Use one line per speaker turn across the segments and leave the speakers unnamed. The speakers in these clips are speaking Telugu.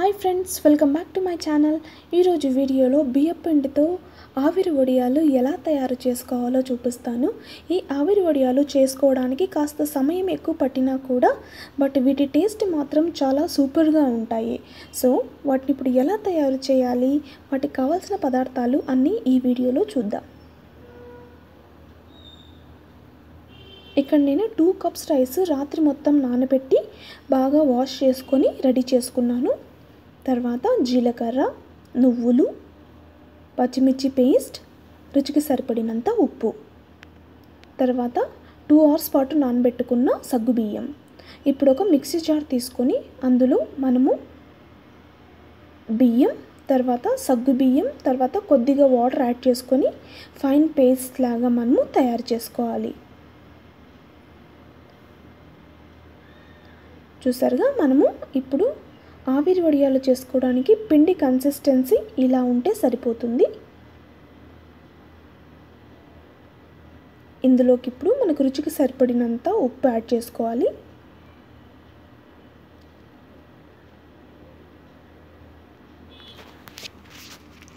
Hi friends welcome back to my channel. ఈరోజు వీడియోలో బియ్యపిండితో ఆవిరి వడియాలు ఎలా తయారు చేసుకోవాలో చూపిస్తాను. ఈ ఆవిరి వడియాలు చేసుకోవడానికి కాస్త సమయం ఎక్కువ పట్టినా కూడా బట్ వీటి టేస్ట్ మాత్రం చాలా సూపర్గా ఉంటాయి. సో వాటిని ఇప్పుడు ఎలా తయారు చేయాలి వాటికి కావాల్సిన పదార్థాలు అన్నీ ఈ వీడియోలో చూద్దాం. ఇక్కడ నేను టూ కప్స్ రైస్ రాత్రి మొత్తం నానబెట్టి బాగా వాష్ చేసుకొని రెడీ చేసుకున్నాను. తర్వాత జీలకర్ర నువ్వులు పచ్చిమిర్చి పేస్ట్ రుచికి సరిపడినంత ఉప్పు. తర్వాత టూ అవర్స్ పాటు నానబెట్టుకున్న సగ్గుబియ్యం ఇప్పుడు ఒక మిక్సీ జార్ తీసుకొని అందులో మనము బియ్యం తర్వాత సగ్గు బియ్యం తర్వాత కొద్దిగా వాటర్ యాడ్ చేసుకొని ఫైన్ పేస్ట్ లాగా మనము తయారు చేసుకోవాలి. చూసారుగా? మనము ఇప్పుడు ఆవిరి వడియాలు చేసుకోవడానికి పిండి కన్సిస్టెన్సీ ఇలా ఉంటే సరిపోతుంది. ఇందులోకి ఇప్పుడు మనకు రుచికి సరిపడినంత ఉప్పు యాడ్ చేసుకోవాలి.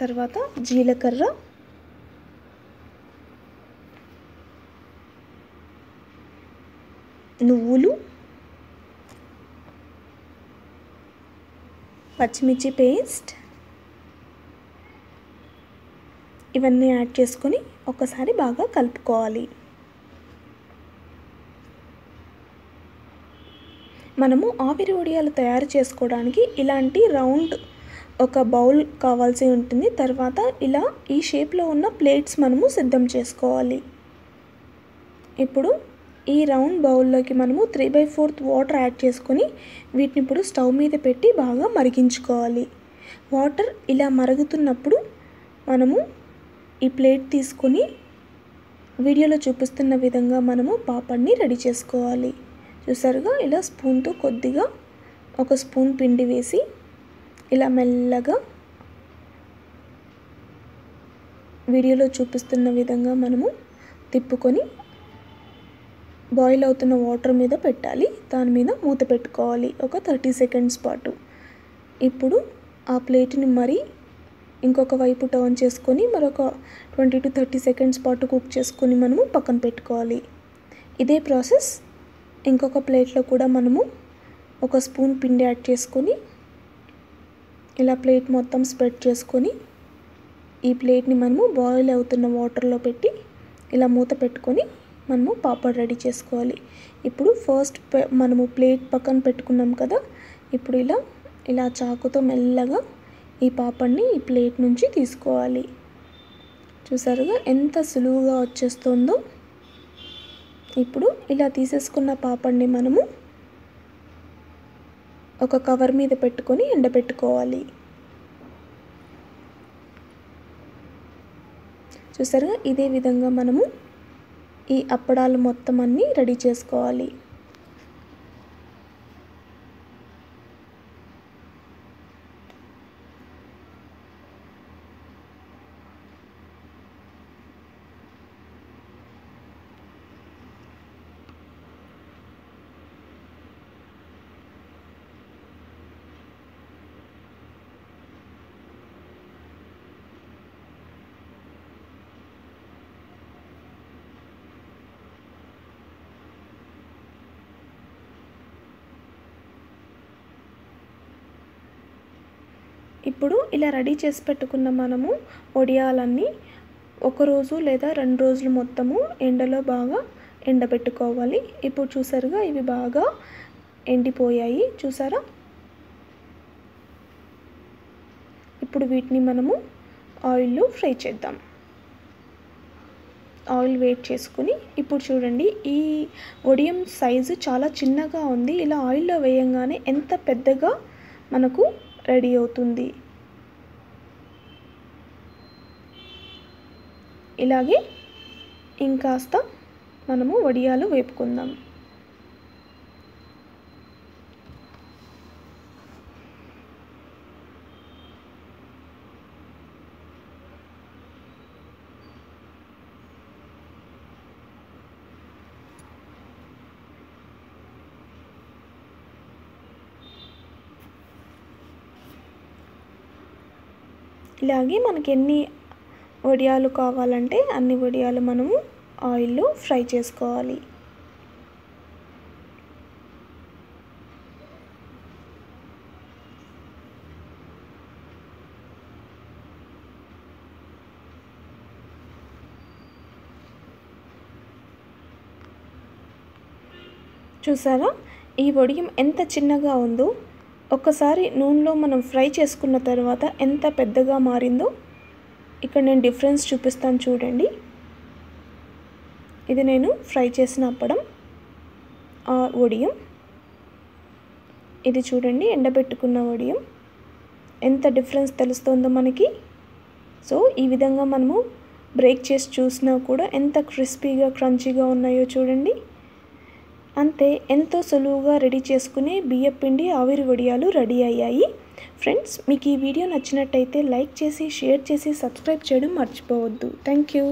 తర్వాత జీలకర్ర. నువ్వులు. పచ్చిమిర్చి పేస్ట్ ఇవన్నీ యాడ్ చేసుకొని ఒకసారి బాగా కలుపుకోవాలి. మనము ఆవిరి వడియాలు తయారు చేసుకోవడానికి ఇలాంటి రౌండ్ ఒక బౌల్ కావాల్సి ఉంటుంది. తర్వాత ఇలా ఈ షేప్లో ఉన్న ప్లేట్స్ మనము సిద్ధం చేసుకోవాలి. ఇప్పుడు ఈ రౌండ్ బౌల్లోకి మనము three by fourth water add చేసుకొని వీటిని ఇప్పుడు స్టవ్ మీద పెట్టి బాగా మరిగించుకోవాలి. వాటర్ ఇలా మరుగుతున్నప్పుడు మనము ఈ ప్లేట్ తీసుకొని వీడియోలో చూపిస్తున్న విధంగా మనము పాపడ్ని రెడీ చేసుకోవాలి. చూసారుగా? ఇలా స్పూన్తో కొద్దిగా ఒక స్పూన్ పిండి వేసి ఇలా మెల్లగా వీడియోలో చూపిస్తున్న విధంగా మనము తిప్పుకొని బాయిల్ అవుతున్న వాటర్ మీద పెట్టాలి. దాని మీద మూత పెట్టుకోవాలి. ఒక థర్టీ సెకండ్స్ పాటు. ఇప్పుడు ఆ ప్లేట్ని మరి ఇంకొక వైపు టర్న్ చేసుకొని మరొక ట్వంటీ టు థర్టీ సెకండ్స్ పాటు కుక్ చేసుకొని మనము పక్కన పెట్టుకోవాలి. ఇదే ప్రాసెస్. ఇంకొక ప్లేట్లో కూడా మనము ఒక స్పూన్ పిండి యాడ్ చేసుకొని ఇలా ప్లేట్ మొత్తం స్ప్రెడ్ చేసుకొని ఈ ప్లేట్ని మనము బాయిల్ అవుతున్న వాటర్లో పెట్టి ఇలా మూత పెట్టుకొని మనము పాపడ్ రెడీ చేసుకోవాలి. ఇప్పుడు ఫస్ట్ మనము ప్లేట్ పక్కన పెట్టుకున్నాం కదా ఇప్పుడు ఇలా ఇలా చాకుతో మెల్లగా ఈ పాపడ్ని ఈ ప్లేట్ నుంచి తీసుకోవాలి. చూసారుగా ఎంత సులువుగా వచ్చేస్తుందో. ఇప్పుడు ఇలా తీసేసుకున్న పాపడ్ని మనము ఒక కవర్ మీద పెట్టుకొని ఎండబెట్టుకోవాలి. చూసారుగా ఇదే విధంగా మనము ఈ అప్పడాలు మొత్తం అన్నీ రెడీ చేసుకోవాలి. ఇప్పుడు ఇలా రెడీ చేసి పెట్టుకున్న మనము వడియాలన్నీ ఒక రోజు లేదా రెండు రోజులు మొత్తము ఎండలో బాగా ఎండబెట్టుకోవాలి. ఇప్పుడు చూసారుగా ఇవి బాగా ఎండిపోయాయి. చూసారా? ఇప్పుడు వీటిని మనము ఆయిల్లో ఫ్రై చేద్దాం. ఆయిల్ వేట్ చేసుకుని ఇప్పుడు చూడండి ఈ వడియం సైజు చాలా చిన్నగా ఉంది. ఇలా ఆయిల్లో వేయంగానే ఎంత పెద్దగా మనకు రెడీ అవుతుంది. ఇలాగే ఇంకాస్త మనము వడియాలు వేపుకుందాం. ఇలాగే మనకి ఎన్ని వడియాలు కావాలంటే అన్ని వడియాలు మనము ఆయిల్లో ఫ్రై చేసుకోవాలి. చూసారా? ఈ వడియం ఎంత చిన్నగా ఉందో ఒక్కసారి నూనెలో మనం ఫ్రై చేసుకున్న తర్వాత ఎంత పెద్దగా మారిందో ఇక్కడ నేను డిఫరెన్స్ చూపిస్తాను చూడండి. ఇది నేను ఫ్రై చేసిన అప్పడం ఆ వడియం. ఇది చూడండి ఎండబెట్టుకున్న వడియం. ఎంత డిఫరెన్స్ తెలుస్తుందో మనకి. సో ఈ విధంగా మనము బ్రేక్ చేసి చూసినా కూడా ఎంత క్రిస్పీగా క్రంచీగా ఉన్నాయో చూడండి. అంతే ఎంతో సులువుగా రెడీ చేసుకునే బియ్యపిండి ఆవిరి వడియాలు రెడీ అయ్యాయి. ఫ్రెండ్స్ మీకు ఈ వీడియో నచ్చినట్టయితే లైక్ చేసి షేర్ చేసి సబ్స్క్రైబ్ చేయడం మర్చిపోవద్దు. Thank you